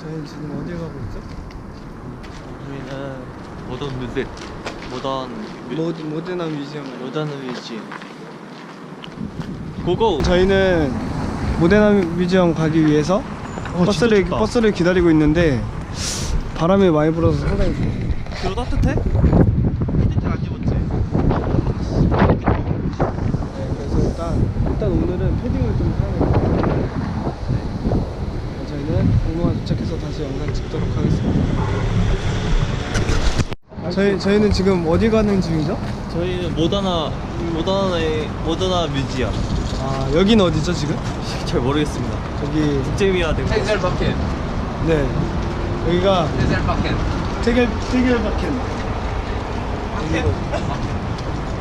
저희 지금 어디 가고 있죠? 저희는 모던 뮤직 모던 뮤, 모드, 모드나 뮤지엄 모던 뮤직 고고 저희는 모데나 뮤지엄 가기 위해서 버스를 진짜 춥다. 버스를 기다리고 있는데 바람이 많이 불어서 상당히 따뜻해? 따뜻해 안 입었지? 네, 그래서 일단 일단 오늘은 패딩을 좀 사용해요. 네, 저희는 공무원 도착해서 다시 영상 찍도록 하겠습니다. 저희 저희는 지금 어디 가는 중이죠? 저희는 모더나 모더나의 모더나 뮤지엄 아 여긴 어디죠 지금? 잘 모르겠습니다 저기 국제미화 되고 테이셀바켄 네 여기가 테이셀바켄 태결 태결바켄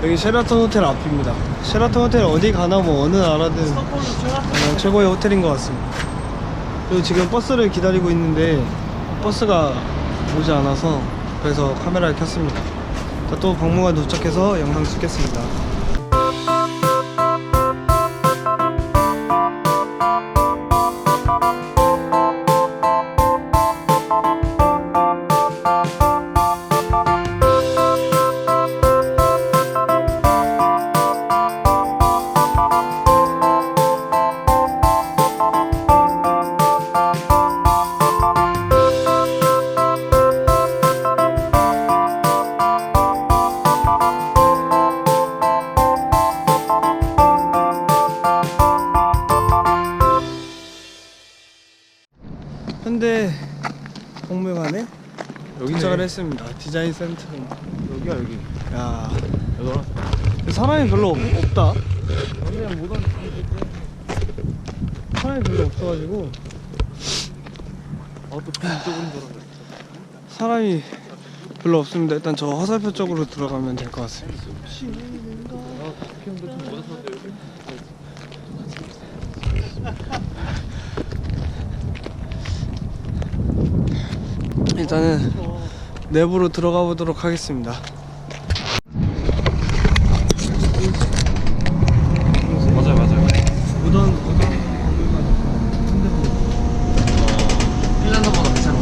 여기 쉐라톤 호텔 앞입니다. 쉐라톤 호텔 어디 가나 뭐 어느 나라든 어, 최고의 호텔인 것 같습니다. 그리고 지금 버스를 기다리고 있는데 버스가 오지 않아서 그래서 카메라를 켰습니다. 자, 또 박물관 도착해서 영상 찍겠습니다. 디자인 센터. 여기야 여기 야, 여기 사람이 별로 없, 없다. 그냥 뭐가 사람이 별로 없어가지고 아또 돌아가 사람이 별로 없습니다. 일단 저 화살표 쪽으로 들어가면 될 것 같습니다. 일단은 내부로 들어가 보도록 하겠습니다. 맞아요 맞아요 무던 무던 박물관 핀란드보다 비싼 거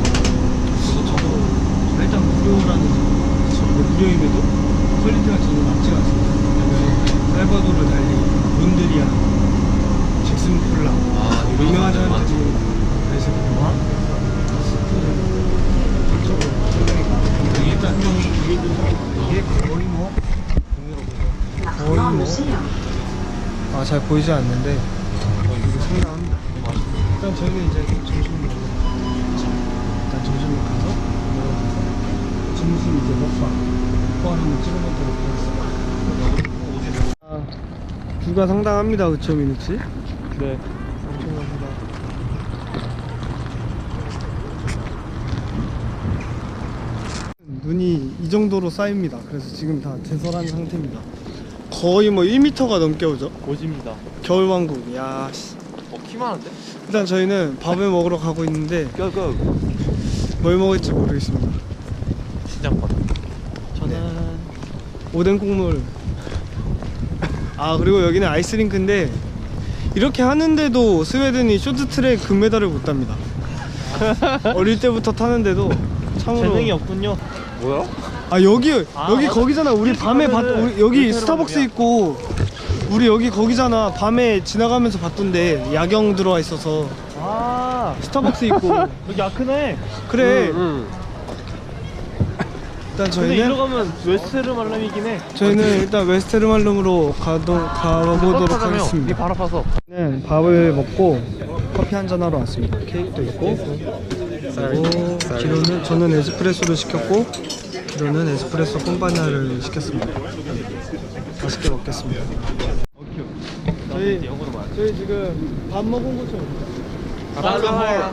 저도 일단 무료라는 점 무료임에도 퀄리티가 전혀 맞지가 않습니다. 왜냐면 살바도르 달리 몬드리안, 잭슨 폴라 아 유명한 사람들이 그래서 영화 일단 이게 거의 뭐 거의 뭐 아 잘 보이지 않는데 이게 상당합니다. 일단 저희는 이제 점심 먹으러 일단 점심 가서 먹어서 점심 이제 먹방 먹방 한번 찍어보도록 하겠습니다. 아, 뷰가 상당합니다, 그쵸 씨? 네 엄청납니다. 눈이 이 정도로 쌓입니다. 그래서 지금 다 제설한 상태입니다. 거의 뭐 1m가 넘게 오죠. 고지입니다 겨울왕국. 야, 씨. 어 키많은데? 일단 저희는 밥을 먹으러 가고 있는데 고고 뭘 먹을지 모르겠습니다. 시장바다 저는 오뎅 국물. 아 그리고 여기는 아이스링크인데 이렇게 하는데도 스웨덴이 쇼트트랙 금메달을 못 탑니다. 어릴 때부터 타는데도 참으로 재능이 없군요 뭐야? 아 여기 아, 여기 맞아. 거기잖아. 우리 밤에 봤 우리 여기 스타벅스 있고 우리 여기 거기잖아. 밤에 지나가면서 봤던데 야경 들어와 있어서 아 스타벅스 있고 여기 아크네 그래. 응, 일단 근데 저희는 이리로 가면 웨스테르 말람이긴 해 저희는 일단 웨스테르말름으로 가도 가보도록 이 하겠습니다. 바로 파서 네, 밥을 먹고 커피 한 잔 하러 왔습니다. 케이크도 있고 그리고 기로는 저는 에스프레소를 시켰고 기로는 에스프레소 pom바냐를 시켰습니다. 맛있게 먹겠습니다. 저희 영어로 말 저희 지금 밥 먹은 곳처럼 아,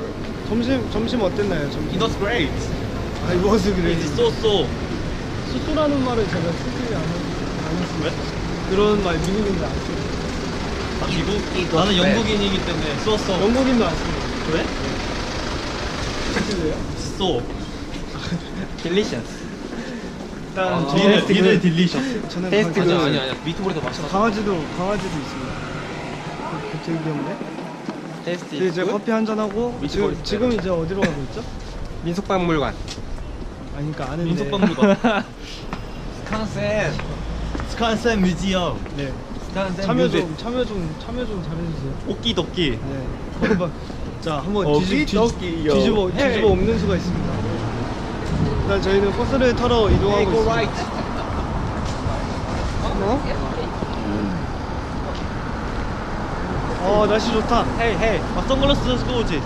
점심 점심 어땠나요? 점심 It was great 아 이거스 그래 It is so so 수수라는 말을 제가 쓰지 않았습니다. 그런 말 미국인들 안 써요. 아, 미국? 나는 영국인이기 때문에 so so 영국인도 안 써요. 그래? 쓰세요? so delicious 일단 아, 니네 니네 delicious 저는 테이스트 아니 아니 아니 미트볼이 더 맛있어 강아지도 강아지도 있습니다. 그 되게 귀엽네. 테스티. 이제 이제 커피 한 잔 하고 지금 지금 이제 어디로 가고 있죠? 민속박물관. 아니 그러니까 아는데. 민속박물관. 스칸센. 스칸센 뮤지엄. 네. 스칸센 참여 뮤직. 좀 참여 좀 참여 좀 잘해주세요. 오끼도끼. 네. 한번 자 한번 어, 뒤집. 뒤집어. 뒤집어 엎는 수가 있습니다. 일단 저희는 버스를 타러 이동하고 Hey, go 있습니다. right. 어 날씨 좋다. 헤이 헤이. 아 선글라스 쓰고 오지.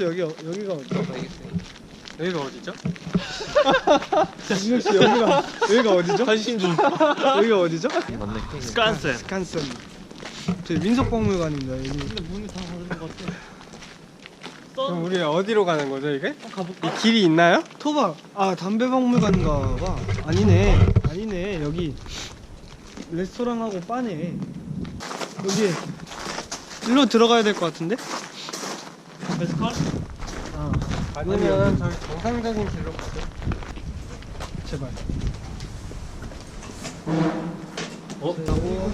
씨 여기 어- 여기가 어디죠? 여기가 어디죠? 기록 씨 여기가 여기가 어디죠? 관심 좀. 여기가 어디죠? 맞네. 스칸센. 스칸슨. 저희 민속박물관입니다. 여기. 근데 문이 다 닫은 것 같아. 그럼 우리 어디로 가는 거죠 이게? 가볼까? 이 길이 있나요? 토박. 아 담배박물관인가 봐. 아니네. 아니네. 여기 레스토랑하고 바네. 여기 일로 들어가야 될 것 같은데? 베스컬? 아 아니면 저희 정상적인 길로 가죠. 제발. 어? 하고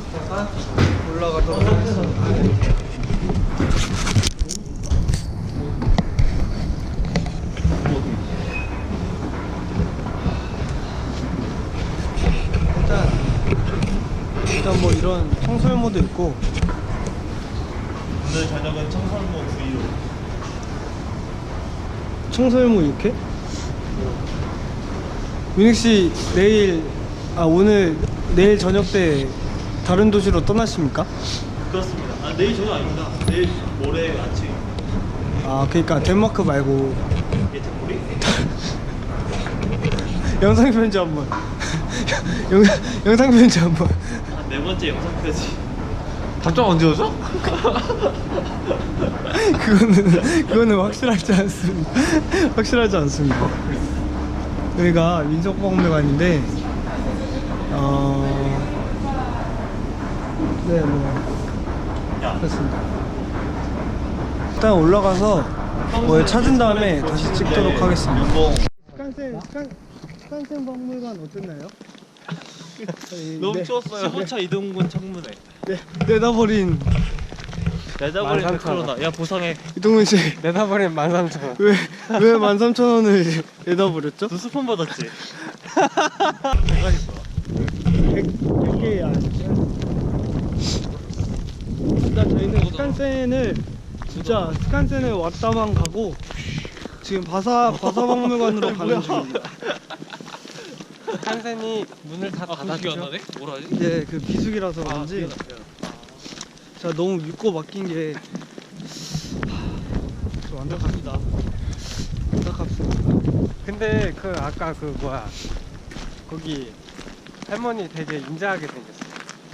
올라가도록 하겠습니다. 일단 일단 뭐 이런 청설모도 있고 오늘 저녁은 청설모 구이로. 청설모 육회? 윤익 씨 내일 아 오늘 내일 저녁 때 다른 도시로 떠나십니까? 그렇습니다. 아 내일 저녁 아닙니다. 내일 모레 아침. 아 그러니까 덴마크 말고 이게 대포리? 영상 편지 한번 영상 영상 편지 한번 한네 번째 영상까지. 답장 언제 오죠? 그거는 그거는 확실하지 않습니다 확실하지 않습니다 여기가 민속박물관인데 어 네뭐 야. 그렇습니다 일단 올라가서 뭐 찾은 다음에 다시 찍도록 하겠습니다. 스칸센 스칸 스칸센 박물관 어땠나요? 너무 네. 추웠어요. 호차 이동군 청문회. 네, 내다버린 내다버린 13,000원. 백크로나. 야 보상해. 이동훈 씨. 내다버린 13,000원. 왜, 왜 13,000원을 내다버렸죠? 너 스폰 받았지? 100, 100개 아니죠? 일단 저희는 스칸센을 진짜 스칸센을 왔다만 가고 지금 바사 바사박물관으로 가는 중입니다. 한센이 문을 다 닫았죠. 뭐라지? 이제 그 비수기라서 그런지 제가 너무 믿고 맡긴 게 하, 좀 안타깝습니다. 안타깝습니다. 근데 그 아까 그 뭐야 거기 할머니 되게 인자하게 생겼어.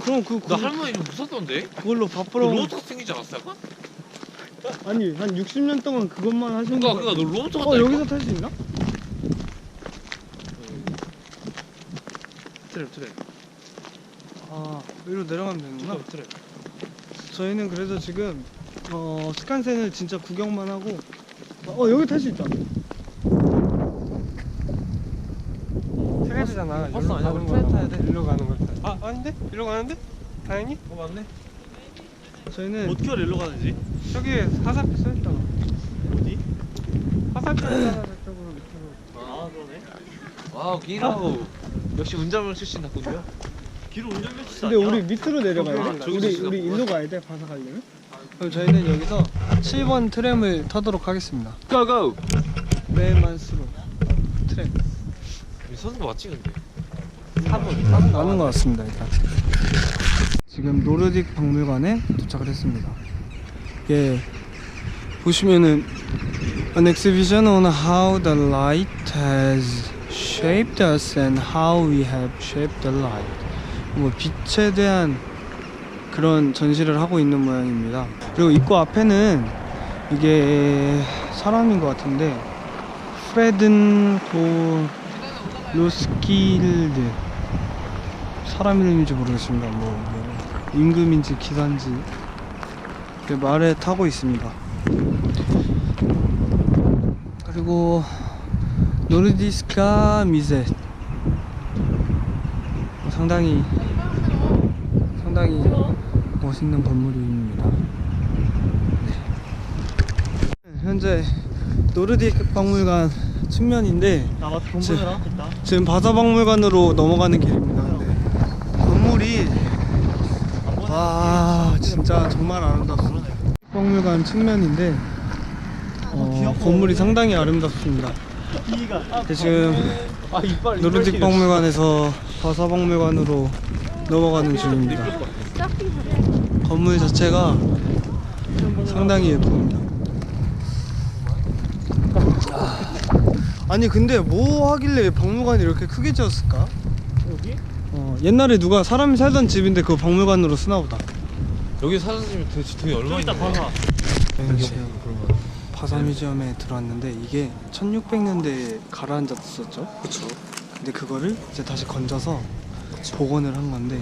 그럼 그, 나 그 할머니 좀 무섭던데? 그걸로 밥 벌어 로봇 생기지 않았어 약간? 아니 한 60년 동안 그것만 하신 그니까 거 그니까 너 로봇 같다 어 여기서 탈 수 있나? 트랩 트랩 아 여기로 내려가면 되는구나 트랩 저희는 그래서 지금 어 스칸센을 진짜 구경만 하고 어 여기 탈 수 있다 트레드잖아. 버스 아니야? 가는 우리. 트레 타야 돼. 일로 가는 걸 타. 아 아닌데? 일로 가는데? 다행히? 어 맞네 저희는 어떻게 일로 가는지? 저기 화살표 써있잖아. 어디? 화살표 있잖아 저쪽으로 밑으로. 아 그러네. 와우 기라우 역시 운전면 출신답군요 뒤로 운전면허 근데 우리 밑으로 내려가야 돼? 우리 우리 일로 가야 돼? 바사 가려면? 그럼 저희는 여기서 7번 트램을 타도록 하겠습니다. 고고 매만수로 트램. 거 맞지 근데? 4분 나는 것 같습니다 일단. 지금 노르딕 박물관에 도착을 했습니다. 예 보시면은 An exhibition on how the light has shaped us and how we have shaped the light 뭐 빛에 대한 그런 전시를 하고 있는 모양입니다 그리고 입구 앞에는 이게 사람인 것 같은데 프레든 고 로스킬드 사람 이름인지 모르겠습니다. 뭐, 뭐 임금인지 기사인지 그 말에 타고 있습니다. 그리고 노르디스카 미제 상당히 상당히 멋있는 건물입니다. 네. 현재 노르딕 박물관 측면인데 보내라 됐다 지금 바다 박물관으로 넘어가는 길입니다. 근데 건물이 와 진짜 정말 아름답습니다. 박물관 측면인데 어, 건물이 상당히 아름답습니다. 근데 지금 아 이빨 노르딕 박물관에서 바사박물관으로 넘어가는 중입니다. 건물 자체가 상당히 예쁩니다. 아, 아니 근데 뭐 하길래 박물관이 이렇게 크게 지었을까? 여기? 어, 옛날에 누가 사람이 살던 집인데 그 박물관으로 쓰나 보다. 여기 사장님이 도대체 돈이 얼마 저기 있다 있나요? 봐봐 지금 바사 뮤지엄에 들어왔는데 이게 1600년대에 가라앉았었죠. 그쵸 근데 그거를 이제 다시 건져서 복원을 한 건데,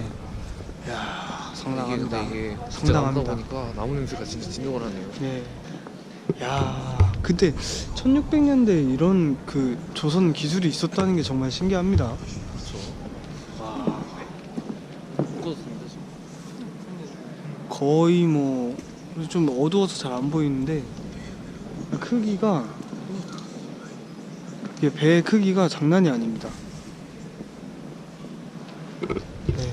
야 이게 상당합니다. 이게 진짜 상당합니다. 보니까 나무 냄새가 진짜 진동을 하네요 예. 야, 그때 1600년대 이런 그 조선 기술이 있었다는 게 정말 신기합니다. 그쵸 와, 묶어졌습니다 지금 거의 뭐 좀 어두워서 잘 안 보이는데 크기가 이게 배의 크기가 장난이 아닙니다. 네.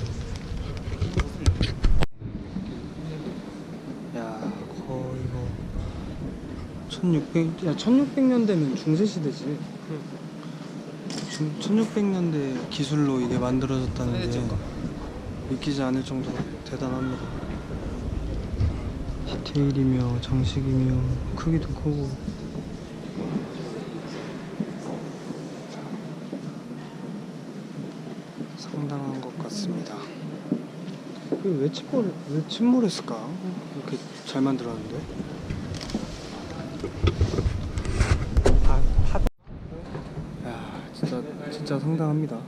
야, 거의 뭐 1600, 야 1600년대면 중세 시대지. 중, 1600년대 기술로 이게 만들어졌다는 게 믿기지 않을 정도로 대단합니다. 디테일이며 장식이며 크기도 크고 상당한 것 같습니다. 그왜 침몰 왜 침몰했을까? 이렇게 잘 만들었는데. 야 진짜 진짜 상당합니다.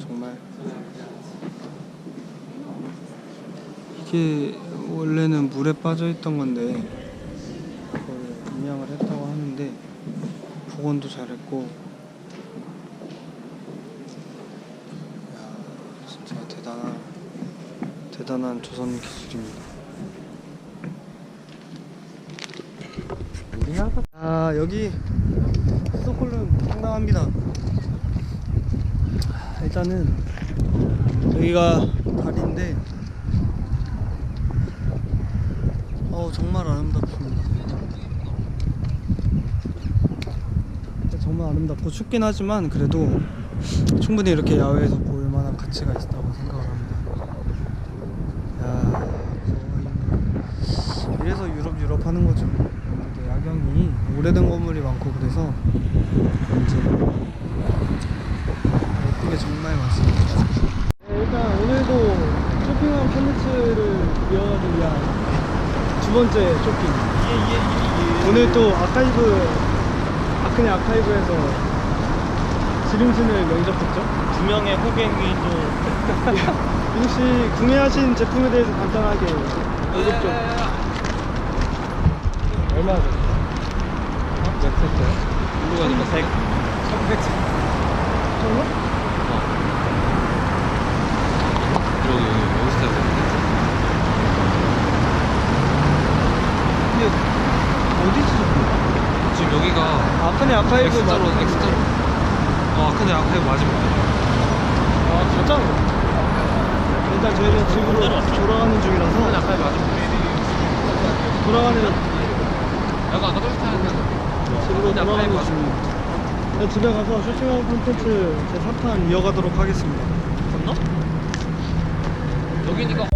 정말. 이게 원래는 물에 빠져 있던 건데 그걸 임양을 했다고 하는데 복원도 잘했고 야 진짜 대단한 대단한 조선 기술입니다. 아 여기 스톡홀름 상당합니다. 일단은 여기가 다리인데 정말 아름답습니다. 정말 아름답고 춥긴 하지만 그래도 충분히 이렇게 야외에서 볼 만한 가치가 있다고 생각을 합니다. 야, 이래서 유럽 유럽 하는 거죠. 야경이 오래된 건물이 많고 그래서 이제 예쁘게 정말 많습니다. 네, 일단 오늘도 쇼핑한 콘텐츠를 이어가기 위한 두 번째 쇼핑. 오늘 또 아카이브 아크네 아카이브에서 지름신을 면접했죠. 두 명의 호객이 또 씨 구매하신 제품에 대해서 간단하게 언급 좀. 얼마 죠 몇 세트요? 일로 가니까 100 1100 정도? 여기 여기 여기 스타일 근데 어디지? 지금 여기가 아크네 아카이브 엑스타로 맞- 엑스타로 어 근데 아카이브 맞으면 아 진짜? 일단 저희는 집으로 돌아가는 중이라서 근데 아카이브 맞으면 돌아가는 약간 아까 타는 집으로 돌아가는 중입니다. 네, 집에 가서 쇼핑하고 콘텐츠 제 4탄 이어가도록 하겠습니다. 건너? 여기니까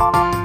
아